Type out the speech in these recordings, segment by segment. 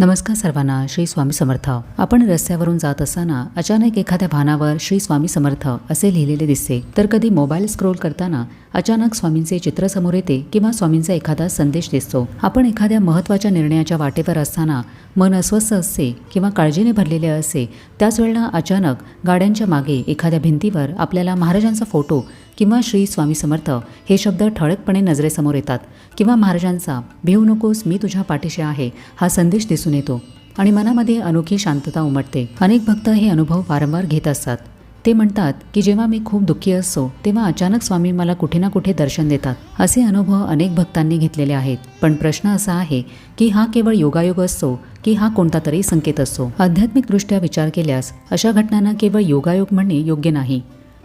नमस्कार सर्वांना श्री स्वामी समर्थ. आपण रस्त्यावरून जात असताना अचानक एखाद्या भानावर श्री स्वामी समर्थ असे लिहिलेले दिसते. तर कधी मोबाईल स्क्रोल करताना अचानक स्वामींचे चित्र समोर येते किंवा स्वामींचा एखादा संदेश दिसतो. आपण एखाद्या महत्त्वाच्या निर्णयाच्या वाटेवर असताना मन अस्वस्थ असते किंवा काळजीने भरलेले असते. त्याच वेळेला अचानक गाड्यांच्या मागे एखाद्या भिंतीवर आपल्याला महाराजांचा फोटो किंवा श्री स्वामी समर्थ हे शब्द ठळकपणे नजरेसमोर येतात. किंवा महाराजांचा भिवू नकोस मी तुझ्या पाठीशी आहे हा संदेश दिसून येतो. आणि मनामध्ये अनोखी शांतता उमटते. अनेक भक्त हे अनुभव वारंवार घेत असतात. ते म्हणतात की जेव्हा मी खूप दुःखी असतो तेव्हा अचानक स्वामी मला कुठे ना कुठे दर्शन देतात. असे अनुभव अनेक भक्तांनी घेतलेले आहेत. पण प्रश्न असा आहे की हा केवळ योगायोग असतो की हा कोणता तरी संकेत असतो? आध्यात्मिकदृष्ट्या विचार केल्यास अशा घटनांना केवळ योगायोग म्हणणे योग्य नाही.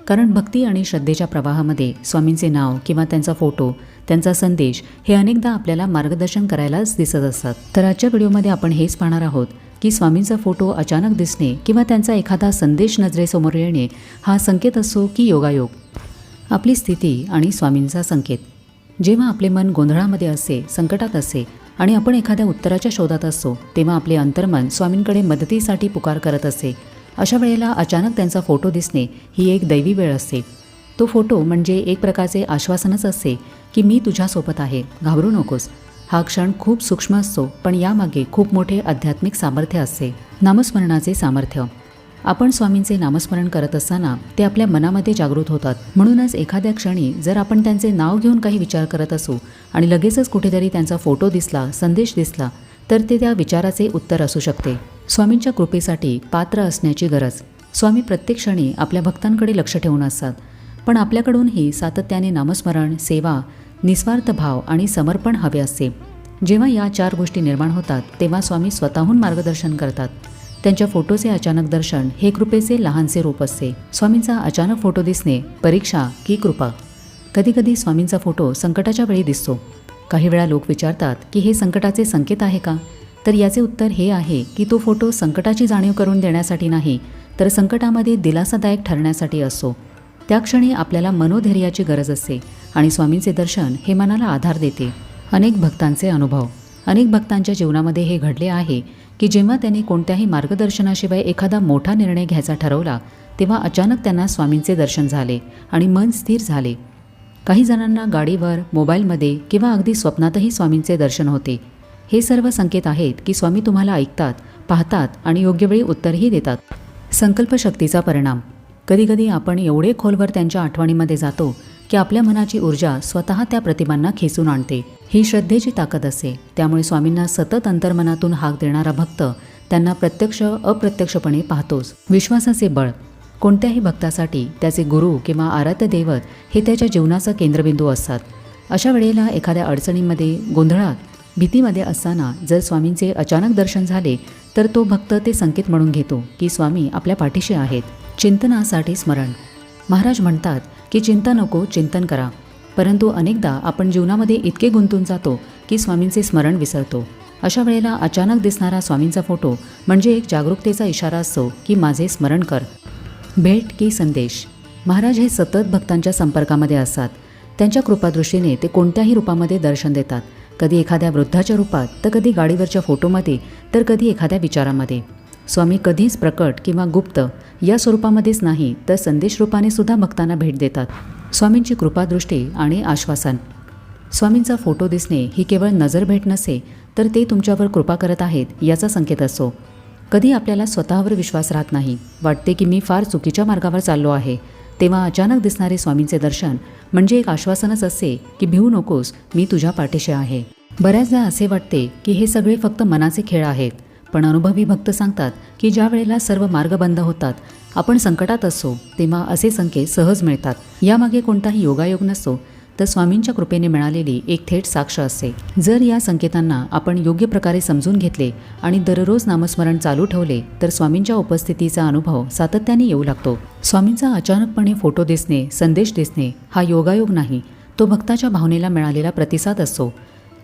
कारण भक्ती आणि श्रद्धेच्या प्रवाहामध्ये स्वामींचे नाव किंवा त्यांचा फोटो त्यांचा संदेश हे अनेकदा आपल्याला मार्गदर्शन करायलाच दिसत असतात. तर आजच्या व्हिडिओमध्ये आपण हेच पाहणार आहोत की स्वामींचा फोटो अचानक दिसणे किंवा त्यांचा एखादा संदेश नजरेसमोर येणे हा संकेत असो की योगायोग? आपली स्थिती आणि स्वामींचा संकेत. जेव्हा आपले मन गोंधळामध्ये असे संकटात असे आणि आपण एखाद्या उत्तराच्या शोधात असतो तेव्हा आपले अंतर्मन स्वामींकडे मदतीसाठी पुकार करत असे. अशा वेळेला अचानक त्यांचा फोटो दिसणे ही एक दैवी वेळ असते. तो फोटो म्हणजे एक प्रकारचे आश्वासनच असते की मी तुझ्यासोबत आहे घाबरू नकोस. हा क्षण खूप सूक्ष्म असतो पण यामागे खूप मोठे आध्यात्मिक सामर्थ्य असते. नामस्मरणाचे सामर्थ्य. आपण स्वामींचे नामस्मरण करत असताना ते आपल्या मनामध्ये जागृत होतात. म्हणूनच एखाद्या क्षणी जर आपण त्यांचे नाव घेऊन काही विचार करत असू आणि लगेचच कुठेतरी त्यांचा फोटो दिसला संदेश दिसला तर ते त्या विचाराचे उत्तर असू शकते. स्वामींच्या कृपेसाठी पात्र असण्याची गरज. स्वामी प्रत्येक क्षणी आपल्या भक्तांकडे लक्ष ठेवून असतात. पण आपल्याकडूनही सातत्याने नामस्मरण सेवा निस्वार्थ भाव आणि समर्पण हवे असते. जेव्हा या चार गोष्टी निर्माण होतात तेव्हा स्वामी स्वतःहून मार्गदर्शन करतात. त्यांच्या फोटोचे अचानक दर्शन हे कृपेचे लहानसे रूप असते. स्वामींचा अचानक फोटो दिसणे परीक्षा की कृपा. कधीकधी स्वामींचा फोटो संकटाच्या वेळी दिसतो. काही वेळा लोक विचारतात की हे संकटाचे संकेत आहे का? तर याचे उत्तर हे आहे की तो फोटो संकटाची जाणीव करून देण्यासाठी नाही तर संकटामध्ये दिलासादायक ठरण्यासाठी असतो त्या क्षणी आपल्याला मनोधैर्याची गरज असते आणि स्वामींचे दर्शन हे मनाला आधार देते. अनेक भक्तांचे अनुभव. अनेक भक्तांच्या जीवनामध्ये हे घडले आहे की जेव्हा त्यांनी कोणत्याही मार्गदर्शनाशिवाय एखादा मोठा निर्णय घ्यायचा ठरवला तेव्हा अचानक त्यांना स्वामींचे दर्शन झाले आणि मन स्थिर झाले. काही जणांना गाडीवर मोबाईलमध्ये किंवा अगदी स्वप्नातही स्वामींचे दर्शन होते. हे सर्व संकेत आहेत की स्वामी तुम्हाला ऐकतात पाहतात आणि योग्य वेळी उत्तरही देतात. संकल्पशक्तीचा परिणाम. कधीकधी आपण एवढे खोलवर त्यांच्या आठवणीमध्ये जातो की आपल्या मनाची ऊर्जा स्वतः त्या प्रतिमांना खेचून आणते. ही श्रद्धेची ताकद असते. त्यामुळे स्वामींना सतत अंतर्मनातून हाक देणारा भक्त त्यांना प्रत्यक्ष अप्रत्यक्षपणे पाहतोच. विश्वासाचे बळ. कोणत्याही भक्तासाठी त्याचे गुरु किंवा आराध्य दैवत हे त्याच्या जीवनाचा केंद्रबिंदू असतात. अशा वेळेला एखाद्या अडचणीमध्ये गोंधळात भीतीमध्ये असताना जर स्वामींचे अचानक दर्शन झाले तर तो भक्त ते संकेत म्हणून घेतो की स्वामी आपल्या पाठीशी आहेत. चिंतनासाठी स्मरण. महाराज म्हणतात की चिंता नको चिंतन करा. परंतु अनेकदा आपण जीवनामध्ये इतके गुंतून जातो की स्वामींचे स्मरण विसरतो. अशा वेळेला अचानक दिसणारा स्वामींचा फोटो म्हणजे एक जागरूकतेचा इशारा असतो की माझे स्मरण कर. भेट की संदेश. महाराज हे सतत भक्तांच्या संपर्कामध्ये असतात. त्यांच्या कृपादृष्टीने ते कोणत्याही रूपामध्ये दर्शन देतात. कधी एखाद्या वृद्धाच्या रूपात तर कधी गाडीवरच्या फोटोमध्ये तर कधी एखाद्या विचारामध्ये. स्वामी कधीच प्रकट किंवा गुप्त या स्वरूपामध्येच नाही तर संदेश रूपाने सुद्धा भक्तांना भेट देतात. स्वामींची कृपादृष्टी आणि आश्वासन. स्वामींचा फोटो दिसणे ही केवळ नजर भेट नसे तर ते तुमच्यावर कृपा करत आहेत याचा संकेत असतो कधी आपल्याला स्वतःवर विश्वास राहत नाही वाटते की मी फार चुकीच्या मार्गावर चाललो आहे तेव्हा अचानक दिसणारे स्वामींचे दर्शन म्हणजे एक आश्वासनच असते की भिवू नकोस मी तुझ्या पाठीशी आहे. बऱ्याचदा असे वाटते की हे सगळे फक्त मनाचे खेळ आहेत पण अनुभवी भक्त सांगतात की ज्या वेळेला सर्व मार्ग बंद होतात आपण संकटात असतो तेव्हा असे संकेत सहज मिळतात. यामागे कोणताही योगायोग नसतो तर स्वामींच्या कृपेने मिळालेली एक थेट साक्ष असते जर या संकेतांना आपण योग्य प्रकारे समजून घेतले आणि दररोज नामस्मरण चालू ठेवले तर स्वामींच्या उपस्थितीचा अनुभव सातत्याने येऊ लागतो. स्वामींचा अचानकपणे फोटो दिसणे संदेश दिसणे हा योगायोग नाही. तो भक्ताच्या भावनेला मिळालेला प्रतिसाद असतो.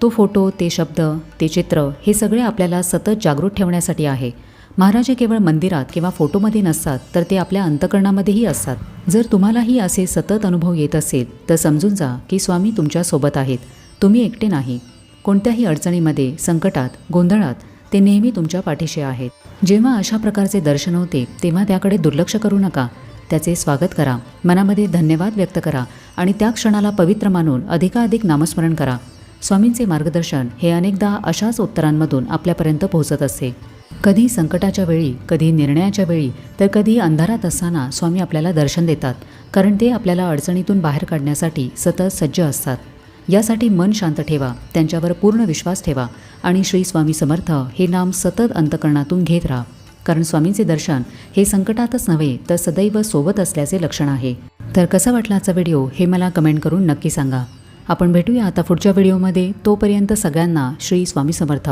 तो फोटो ते शब्द ते चित्र हे सगळे आपल्याला सतत जागृत ठेवण्यासाठी आहे. महाराज हे केवळ मंदिरात किंवा फोटोमध्ये नसतात तर ते आपल्या अंतकरणामध्येही असतात. जर तुम्हालाही असे सतत अनुभव येत असेल तर समजून जा की स्वामी तुमच्यासोबत आहेत. तुम्ही एकटे नाही. कोणत्याही अडचणीमध्ये संकटात गोंधळात ते नेहमी तुमच्या पाठीशी आहेत. जेव्हा अशा प्रकारचे दर्शन होते तेव्हा त्याकडे दुर्लक्ष करू नका. त्याचे स्वागत करा. मनामध्ये धन्यवाद व्यक्त करा आणि त्या क्षणाला पवित्र मानून अधिकाधिक नामस्मरण करा. स्वामींचे मार्गदर्शन हे अनेकदा अशाच उत्तरांमधून आपल्यापर्यंत पोहोचत असते. कधी संकटाच्या वेळी कधी निर्णयाच्या वेळी तर कधी अंधारात असताना स्वामी आपल्याला दर्शन देतात कारण ते आपल्याला अडचणीतून बाहेर काढण्यासाठी सतत सज्ज असतात. यासाठी मन शांत ठेवा त्यांच्यावर पूर्ण विश्वास ठेवा आणि श्री स्वामी समर्थ हे नाम सतत अंतकरणातून घेत राहा. कारण स्वामींचे दर्शन हे संकटातच नव्हे तर सदैव सोबत असल्याचे लक्षण आहे. तर कसा वाटला आजचा व्हिडिओ हे मला कमेंट करून नक्की सांगा. आपण भेटूया आता पुढच्या व्हिडिओमध्ये. तोपर्यंत सगळ्यांना श्री स्वामी समर्थ.